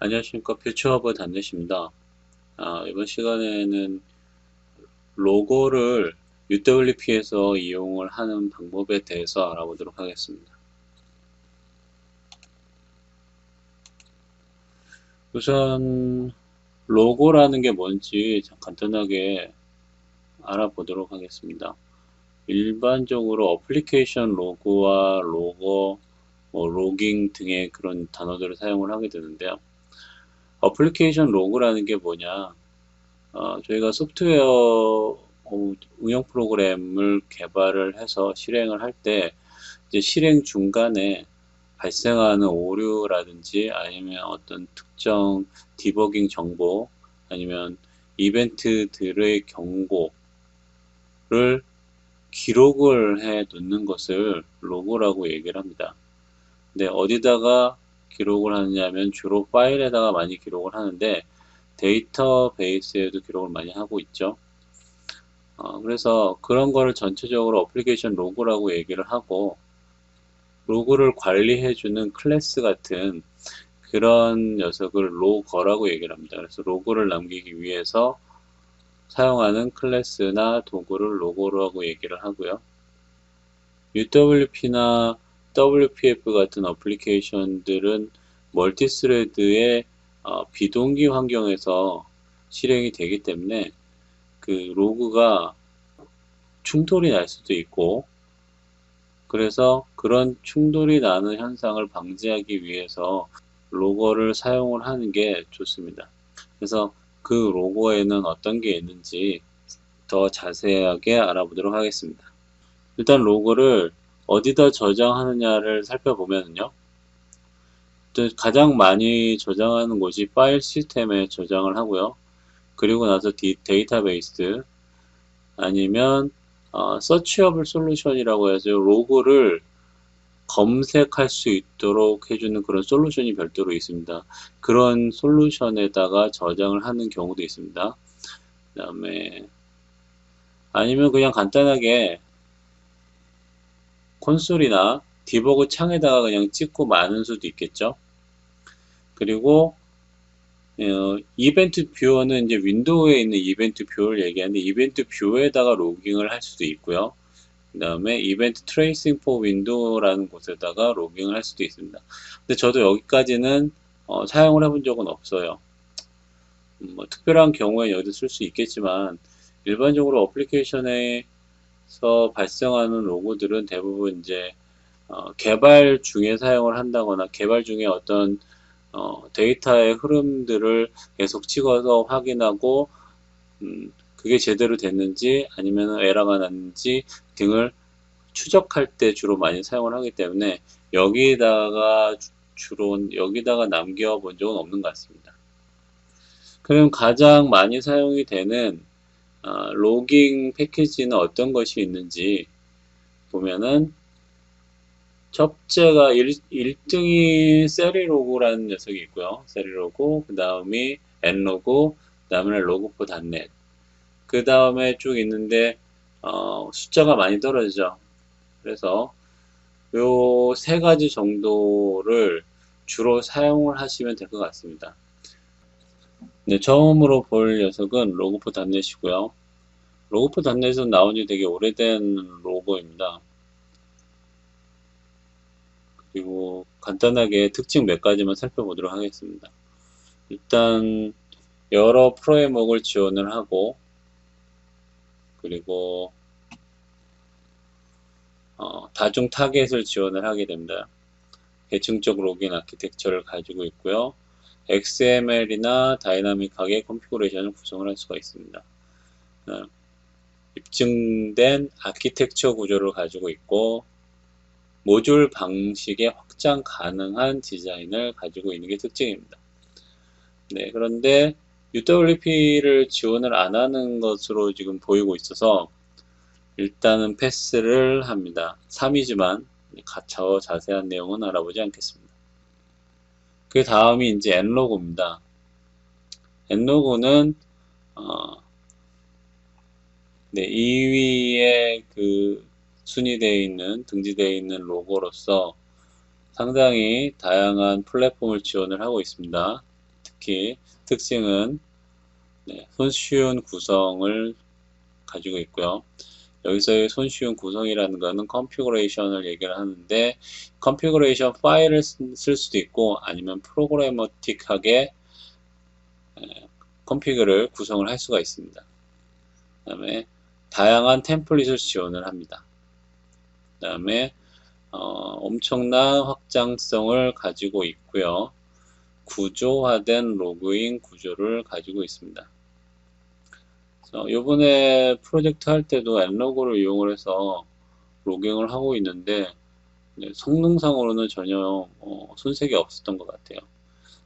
안녕하십니까 퓨처허브 단넷입니다. 아, 이번 시간에는 로고를 UWP에서 이용을 하는 방법에 대해서 알아보도록 하겠습니다. 우선 로고라는 게 뭔지 간단하게 알아보도록 하겠습니다. 일반적으로 어플리케이션 로고와 로고, 뭐 로깅 등의 그런 단어들을 사용을 하게 되는데요. 어플리케이션 로그라는 게 뭐냐? 어, 저희가 소프트웨어 어, 운영 프로그램을 개발을 해서 실행을 할 때 이제 실행 중간에 발생하는 오류라든지 아니면 어떤 특정 디버깅 정보 아니면 이벤트들의 경고를 기록을 해 놓는 것을 로고라고 얘기를 합니다. 근데 어디다가 기록을 하느냐면 주로 파일에다가 많이 기록을 하는데 데이터베이스에도 기록을 많이 하고 있죠. 어, 그래서 그런 거를 전체적으로 어플리케이션 로그라고 얘기를 하고 로그를 관리해주는 클래스 같은 그런 녀석을 로거라고 얘기를 합니다. 그래서 로그를 남기기 위해서 사용하는 클래스나 도구를 로고라고 얘기를 하고요. UWP나 WPF 같은 어플리케이션들은 멀티스레드의 어, 비동기 환경에서 실행이 되기 때문에 그 로그가 충돌이 날 수도 있고 그래서 그런 충돌이 나는 현상을 방지하기 위해서 로고를 사용을 하는 게 좋습니다. 그래서 그 로고에는 어떤 게 있는지 더 자세하게 알아보도록 하겠습니다. 일단 로고를 어디다 저장하느냐를 살펴보면요. 가장 많이 저장하는 곳이 파일 시스템에 저장을 하고요. 그리고 나서 디, 데이터베이스 아니면 어, 서치어블 솔루션이라고 해서 로그를 검색할 수 있도록 해주는 그런 솔루션이 별도로 있습니다. 그런 솔루션에다가 저장을 하는 경우도 있습니다. 그 다음에 아니면 그냥 간단하게 콘솔이나 디버그 창에다가 그냥 찍고 마는 수도 있겠죠. 그리고 어, 이벤트 뷰어는 이제 윈도우에 있는 이벤트 뷰어를 얘기하는데 이벤트 뷰어에다가 로깅을 할 수도 있고요. 그 다음에 이벤트 트레이싱 포 윈도우라는 곳에다가 로깅을 할 수도 있습니다. 근데 저도 여기까지는 어, 사용을 해본 적은 없어요. 음, 뭐 특별한 경우에 여기도 쓸 수 있겠지만 일반적으로 어플리케이션에 서 발생하는 로고들은 대부분 이제 어, 개발 중에 사용을 한다거나 개발 중에 어떤 어, 데이터의 흐름들을 계속 찍어서 확인하고 음, 그게 제대로 됐는지 아니면 에러가 났는지 등을 추적할 때 주로 많이 사용을 하기 때문에 여기다가 주로 여기다가 남겨 본 적은 없는 것 같습니다. 그럼 가장 많이 사용이 되는 어, 로깅 패키지는 어떤 것이 있는지 보면은 첫째가 1, 1등이 세리로그라는 녀석이 있고요. 세리로그, 그 다음이 n로그, 그 다음에 로그포.net. 그 다음에 쭉 있는데 어, 숫자가 많이 떨어지죠. 그래서 요 세 가지 정도를 주로 사용을 하시면 될 것 같습니다. 네, 처음으로 볼 녀석은 로그포.net이고요. 로그포.net은 나온 지 되게 오래된 로고입니다. 그리고 간단하게 특징 몇 가지만 살펴보도록 하겠습니다. 일단 여러 프레임워크를 지원을 하고 그리고 어, 다중 타겟을 지원을 하게 됩니다. 계층적 로그인 아키텍처를 가지고 있고요. XML이나 다이나믹하게 컨피그레이션을 구성을 할 수가 있습니다. 어, 입증된 아키텍처 구조를 가지고 있고 모듈 방식의 확장 가능한 디자인을 가지고 있는 게 특징입니다. 네, 그런데 UWP를 지원을 안 하는 것으로 지금 보이고 있어서 일단은 패스를 합니다. 3이지만 더 자세한 내용은 알아보지 않겠습니다. 그 다음이 이제 n로그입니다. n로그는 어, 네, 2위에 그 순위되어 있는 등지되어 있는 로고로서 상당히 다양한 플랫폼을 지원을 하고 있습니다. 특히 특징은 네, 손쉬운 구성을 가지고 있고요. 여기서의 손쉬운 구성이라는 것은 컨피그레이션을 얘기를 하는데 컨피그레이션 파일을 쓸 수도 있고 아니면 프로그래머틱하게 컨피그를 구성을 할 수가 있습니다. 그 다음에 다양한 템플릿을 지원을 합니다. 그 다음에 어, 엄청난 확장성을 가지고 있고요. 구조화된 로그인 구조를 가지고 있습니다. 요번에 프로젝트 할 때도 엔로그를 이용을 해서 로깅을 하고 있는데 네, 성능상으로는 전혀 어, 손색이 없었던 것 같아요.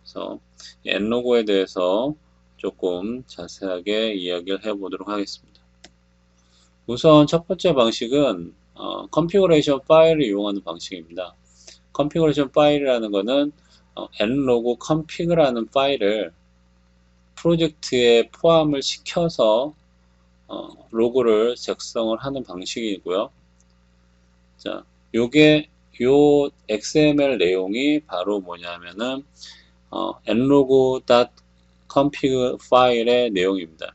그래서 엔로그에 대해서 조금 자세하게 이야기를 해보도록 하겠습니다. 우선 첫 번째 방식은 어, 컨피그레이션 파일을 이용하는 방식입니다. 컨피그레이션 파일이라는 것은 어, nlog config라는 파일을 프로젝트에 포함을 시켜서 어, 로고를 작성을 하는 방식이고요. 자, 요게 요 XML 내용이 바로 뭐냐면은 어, nlog.config 파일의 내용입니다.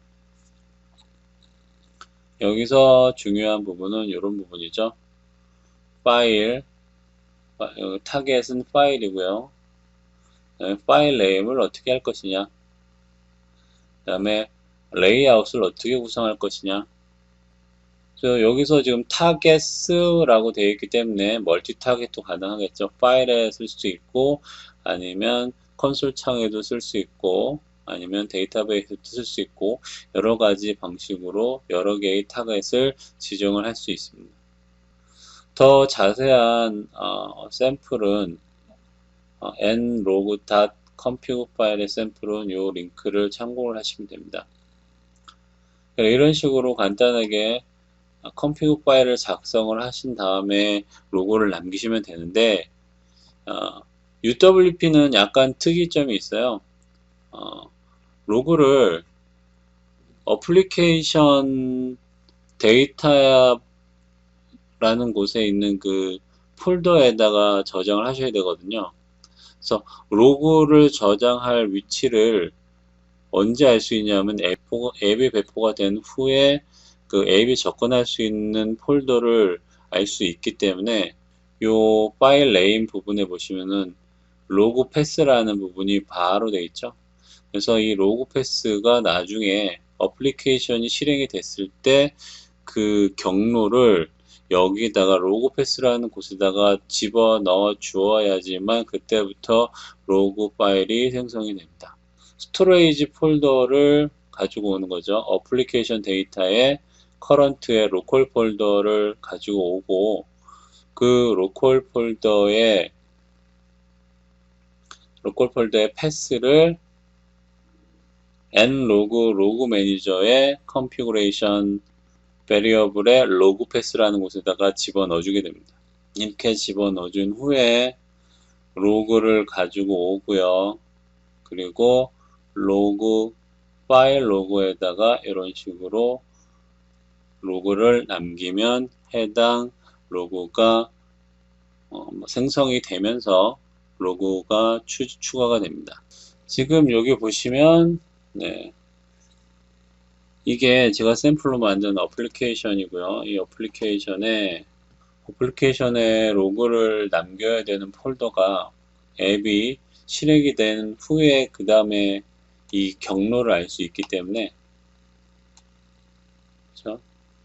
여기서 중요한 부분은 이런 부분이죠. 파일, 타겟은 파일이고요. 파일 네임을 어떻게 할 것이냐. 그 다음에 레이아웃을 어떻게 구성할 것이냐. 그래서 여기서 지금 타겟스라고 되어 있기 때문에 멀티 타겟도 가능하겠죠. 파일에 쓸 수 있고 아니면 컨솔 창에도 쓸 수 있고 아니면 데이터베이스도 쓸 수 있고 여러 가지 방식으로 여러 개의 타겟을 지정을 할 수 있습니다. 더 자세한 어, 샘플은 어, nlog.config 파일의 샘플은 이 링크를 참고를 하시면 됩니다. 이런 식으로 간단하게 컴피그 파일을 작성을 하신 다음에 로고를 남기시면 되는데 어, UWP는 약간 특이점이 있어요. 어, 로그를 어플리케이션 데이터라는 곳에 있는 그 폴더에다가 저장을 하셔야 되거든요. 그래서 로그를 저장할 위치를 언제 알 수 있냐면 앱이 배포가 된 후에 그 앱이 접근할 수 있는 폴더를 알 수 있기 때문에 이 파일 네임 부분에 보시면은 로그 패스라는 부분이 바로 되어 있죠. 그래서 이 로그 패스가 나중에 어플리케이션이 실행이 됐을 때 그 경로를 여기다가 로그 패스라는 곳에다가 집어 넣어 주어야지만 그때부터 로그 파일이 생성이 됩니다. 스토레이지 폴더를 가지고 오는 거죠. 어플리케이션 데이터에 커런트의 로컬 폴더를 가지고 오고 그 로컬 폴더에 로컬 폴더의 패스를 nlog 로그 매니저의 컨피그레이션 베리어블의 로그 패스라는 곳에다가 집어넣어 주게 됩니다. 이렇게 집어넣어 준 후에 로그를 가지고 오고요. 그리고 로그 파일 로그에다가 이런 식으로 로그를 남기면 해당 로그가 어, 뭐 생성이 되면서 로그가 추, 추가가 됩니다. 지금 여기 보시면 네. 이게 제가 샘플로 만든 어플리케이션이고요. 이 어플리케이션에 어플리케이션에 로그를 남겨야 되는 폴더가 앱이 실행이 된 후에 그 다음에 이 경로를 알 수 있기 때문에 그렇죠?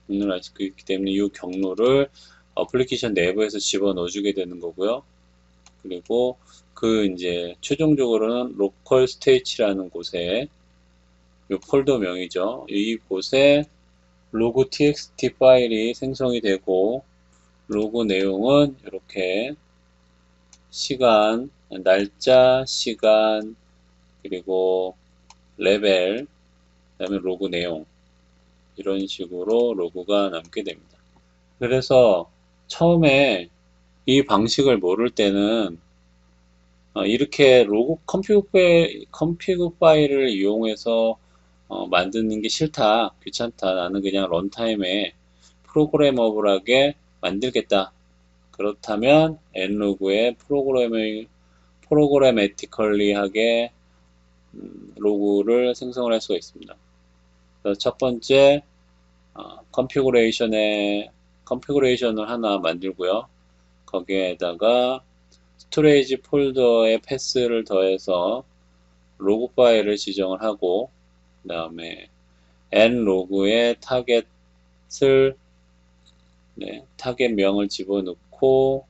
경로를 알 수 있기 때문에 이 경로를 어플리케이션 내부에서 집어 넣어 주게 되는 거고요. 그리고 그 이제 최종적으로는 로컬 스테이치라는 곳에 이 폴더 명이죠. 이곳에 로그 txt 파일이 생성이 되고 로그 내용은 이렇게 시간, 날짜, 시간, 그리고 레벨, 그 다음에 로그 내용 이런 식으로 로그가 남게 됩니다. 그래서 처음에 이 방식을 모를 때는 어, 이렇게 로그 컴피그 파일을 이용해서 어, 만드는 게 싫다, 귀찮다, 나는 그냥 런타임에 프로그래머블하게 만들겠다. 그렇다면 nlo그에 프로그래밍, 프로그래매티컬리하게 음, 로그를 생성을 할 수가 있습니다. 첫 번째 어, 컨피그레이션에 컨피그레이션을 하나 만들고요. 거기에다가 스토레이지 폴더에 패스를 더해서 로그 파일을 지정을 하고 그 다음에 n 로그에 타겟을 네, 타겟명을 집어넣고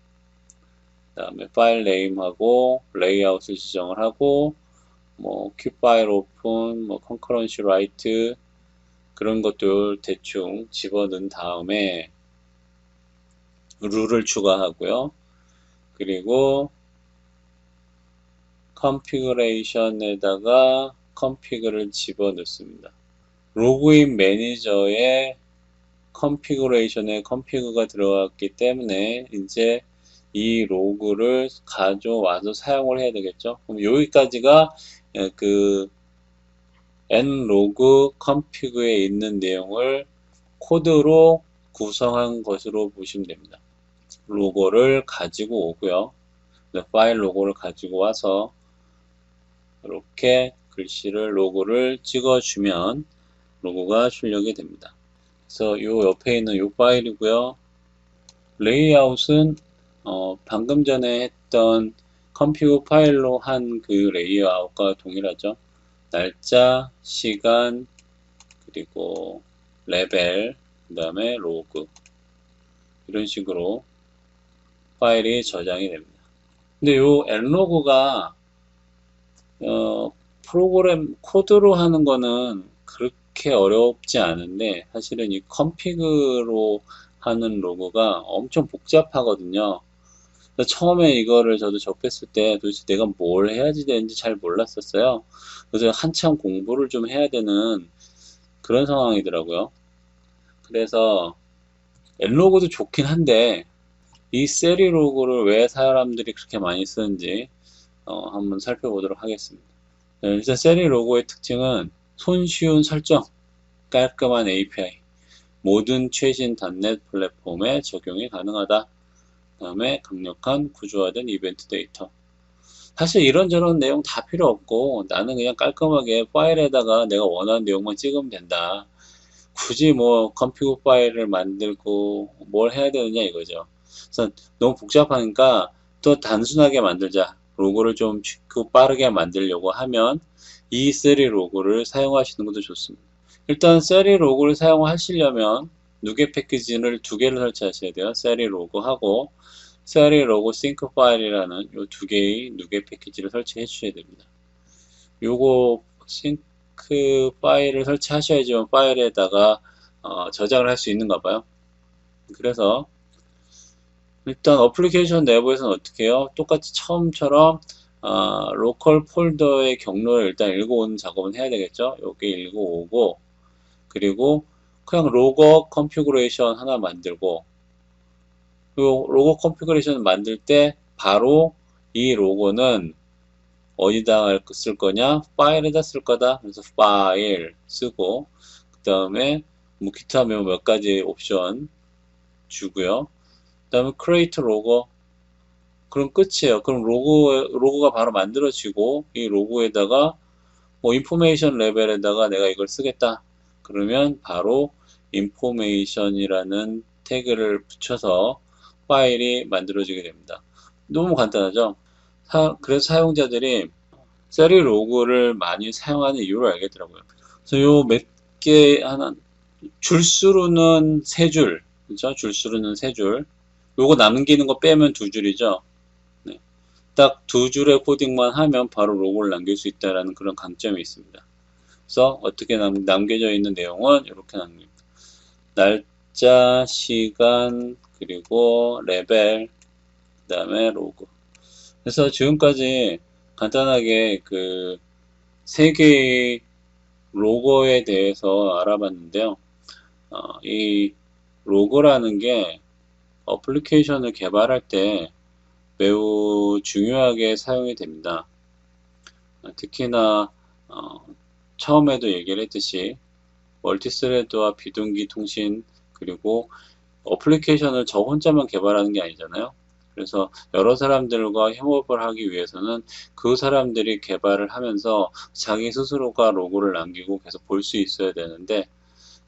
그 다음에 파일 네임하고 레이아웃을 지정을 하고 뭐 큐파일 오픈, 뭐 컨커런시 라이트 그런 것들 대충 집어넣은 다음에 룰을 추가하고요. 그리고 컨피그레이션에다가 컨피그를 집어넣습니다. 로그인 매니저에 컨피그레이션에 컨피그가 들어갔기 때문에 이제 이 로그를 가져와서 사용을 해야 되겠죠. 그럼 여기까지가 그 n로그 컨피그에 있는 내용을 코드로 구성한 것으로 보시면 됩니다. 로고를 가지고 오고요. 네, 파일 로고를 가지고 와서 이렇게 글씨를 로고를 찍어주면 로고가 출력이 됩니다. 그래서 이 옆에 있는 이 파일이고요. 레이아웃은 어, 방금 전에 했던 컴퓨터 파일로 한 그 레이아웃과 동일하죠. 날짜, 시간, 그리고 레벨, 그 다음에 로그 이런 식으로 파일이 저장이 됩니다. 근데 요 n로그가 어, 프로그램 코드로 하는 거는 그렇게 어렵지 않은데 사실은 이 컨피그로 하는 로그가 엄청 복잡하거든요. 처음에 이거를 저도 접했을 때 도대체 내가 뭘 해야지 되는지 잘 몰랐었어요. 그래서 한참 공부를 좀 해야 되는 그런 상황이더라고요. 그래서 n로그도 좋긴 한데 이 세리로그를 왜 사람들이 그렇게 많이 쓰는지 어, 한번 살펴보도록 하겠습니다. 네, 일단 세리로그의 특징은 손쉬운 설정, 깔끔한 API, 모든 최신 .NET 플랫폼에 적용이 가능하다. 그 다음에 강력한 구조화된 이벤트 데이터. 사실 이런저런 내용 다 필요 없고 나는 그냥 깔끔하게 파일에다가 내가 원하는 내용만 찍으면 된다. 굳이 뭐 컴퓨터 파일을 만들고 뭘 해야 되느냐 이거죠. 그래서 너무 복잡하니까 또 단순하게 만들자. 로고를 좀 쉽고 빠르게 만들려고 하면 이 셀이 로고를 사용하시는 것도 좋습니다. 일단 셀이 로고를 사용하시려면 누계 패키지를 두 개를 설치하셔야 돼요. 셀이 로고하고 셀이 로고 싱크 파일이라는 이 두 개의 누계 패키지를 설치해 주셔야 됩니다. 요거 싱크 파일을 설치하셔야지만 파일에다가 어, 저장을 할 수 있는가 봐요. 그래서 일단 어플리케이션 내부에서는 어떻게 해요? 똑같이 처음처럼 어, 로컬 폴더의 경로를 일단 읽어오는 작업은 해야 되겠죠? 여기 읽어오고 그리고 그냥 로거 컨피그레이션 하나 만들고 요 로고 컨피그레이션 만들 때 바로 이 로고는 어디다 쓸 거냐? 파일에다 쓸 거다. 그래서 파일 쓰고 그 다음에 뭐 기타 몇 가지 옵션 주고요. 그 다음에 create 로고 그럼 끝이에요. 그럼 로고, 로고가 바로 만들어지고 이 로고에다가 뭐 인포메이션 레벨에다가 내가 이걸 쓰겠다. 그러면 바로 인포메이션이라는 태그를 붙여서 파일이 만들어지게 됩니다. 너무 간단하죠? 사, 그래서 사용자들이 세리 로그를 많이 사용하는 이유를 알겠더라고요. 그래서 요 몇 개 하나 줄수로는 세 줄, 그죠? 줄수로는 세 줄. 요거 남기는 거 빼면 두 줄이죠. 네. 딱두 줄의 코딩만 하면 바로 로고를 남길 수 있다라는 그런 강점이 있습니다. 그래서 어떻게 남, 남겨져 있는 내용은 이렇게 남깁니다. 날짜, 시간, 그리고 레벨, 그 다음에 로그. 그래서 지금까지 간단하게 그 세 개의 로고에 대해서 알아봤는데요. 어, 이 로고라는 게 어플리케이션을 개발할 때 매우 중요하게 사용이 됩니다. 특히나 어, 처음에도 얘기를 했듯이 멀티스레드와 비동기 통신 그리고 어플리케이션을 저 혼자만 개발하는 게 아니잖아요. 그래서 여러 사람들과 협업을 하기 위해서는 그 사람들이 개발을 하면서 자기 스스로가 로고를 남기고 계속 볼 수 있어야 되는데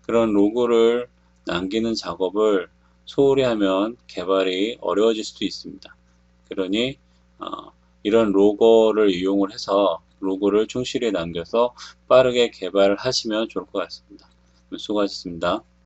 그런 로고를 남기는 작업을 소홀히 하면 개발이 어려워질 수도 있습니다. 그러니 어, 이런 로고를 이용을 해서 로고를 충실히 남겨서 빠르게 개발을 하시면 좋을 것 같습니다. 수고하셨습니다.